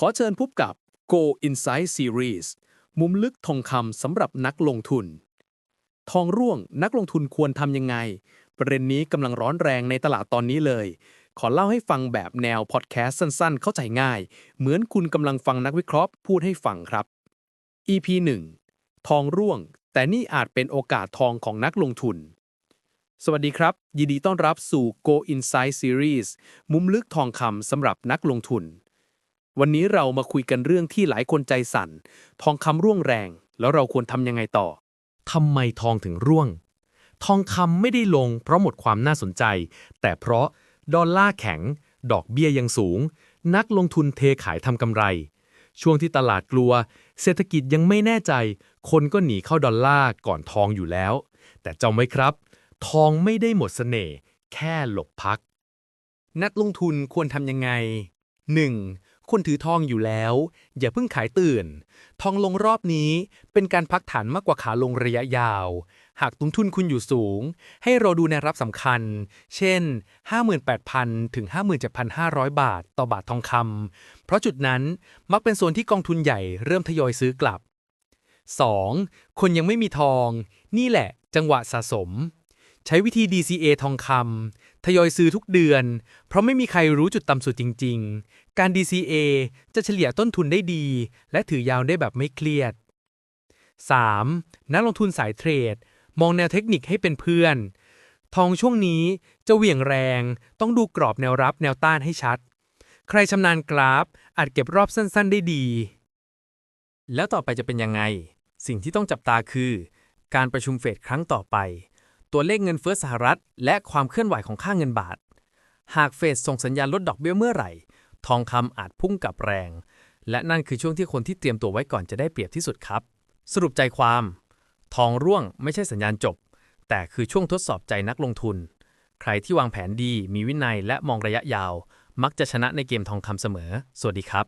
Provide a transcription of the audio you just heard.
ขอเชิญพบกับ Go Insight Series มุมลึกทองคำสำหรับนักลงทุน ทองร่วงนักลงทุนควรทำยังไง ประเด็นนี้กำลังร้อนแรงในตลาดตอนนี้เลย ขอเล่าให้ฟังแบบแนวพอดแคสต์สั้นๆ เข้าใจง่าย เหมือนคุณกำลังฟังนักวิเคราะห์พูดให้ฟังครับ EP 1 ทองร่วง แต่นี่อาจเป็นโอกาสทองของนักลงทุน สวัสดีครับ ยินดีต้อนรับสู่ Go Insight Series มุมลึกทองคำสำหรับนักลงทุน วันนี้เรามาคุยกันเรื่องที่หลายคนใจสั่น ทองคำร่วงแรง แล้วเราควรทำยังไงต่อทำไมทองถึงร่วง ทองคำไม่ได้ลงเพราะหมดความน่าสนใจ แต่เพราะดอลลาร์แข็ง ดอกเบี้ยยังสูง นักลงทุนเทขายทำกำไร ช่วงที่ตลาดกลัว เศรษฐกิจยังไม่แน่ใจ คนก็หนีเข้าดอลลาร์ก่อนทองอยู่แล้ว แต่จำไว้ครับ ทองไม่ได้หมดเสน่ห์แค่หลบพัก นักลงทุนควรทำยังไง 1. คนถือทองอยู่แล้ว อย่าเพิ่งขายตื่น ทองลงรอบนี้เป็นการพักฐานมากกว่าขาลงระยะยาว หากต้นทุนคุณอยู่สูง ให้เราดูแนวรับสำคัญ เช่น 58,000 ถึง 57,500 บาทต่อบาททองคำเพราะจุดนั้นมักเป็นโซนที่กองทุนใหญ่เริ่มทยอยซื้อกลับ 2. คนยังไม่มีทอง นี่แหละ จังหวะสะสม ใช้วิธี DCA ทองคำทยอยซื้อทุกเดือน เพราะไม่มีใครรู้จุดต่ำสุดจริง ๆ การ DCA จะเฉลี่ยต้นทุนได้ดี และถือยาวได้แบบไม่เครียด 3. นักลงทุนสายเทรด มองแนวเทคนิคให้เป็นเพื่อน ทองช่วงนี้จะเหวี่ยงแรง ต้องดูกรอบแนวรับแนวต้านให้ชัด ใครชำนาญกราฟ อาจเก็บรอบสั้น ๆ ได้ดี แล้วต่อไปจะเป็นยังไง สิ่งที่ต้องจับตาคือ การประชุมเฟดครั้งต่อไป ตัวเลขเงินเฟ้อสหรัฐ และความเคลื่อนไหวของค่าเงินบาท หากเฟดส่งสัญญาณลดดอกเบี้ยเมื่อไหร่ ทองคำอาจพุ่งกลับแรง และนั่นคือช่วงที่คนที่เตรียมตัวไว้ก่อนจะได้เปรียบที่สุดครับ สรุปใจความ ทองร่วงไม่ใช่สัญญาณจบ แต่คือช่วงทดสอบใจนักลงทุน ใครที่วางแผนดี มีวินัยและมองระยะยาว มักจะชนะในเกมทองคำเสมอ สวัสดีครับ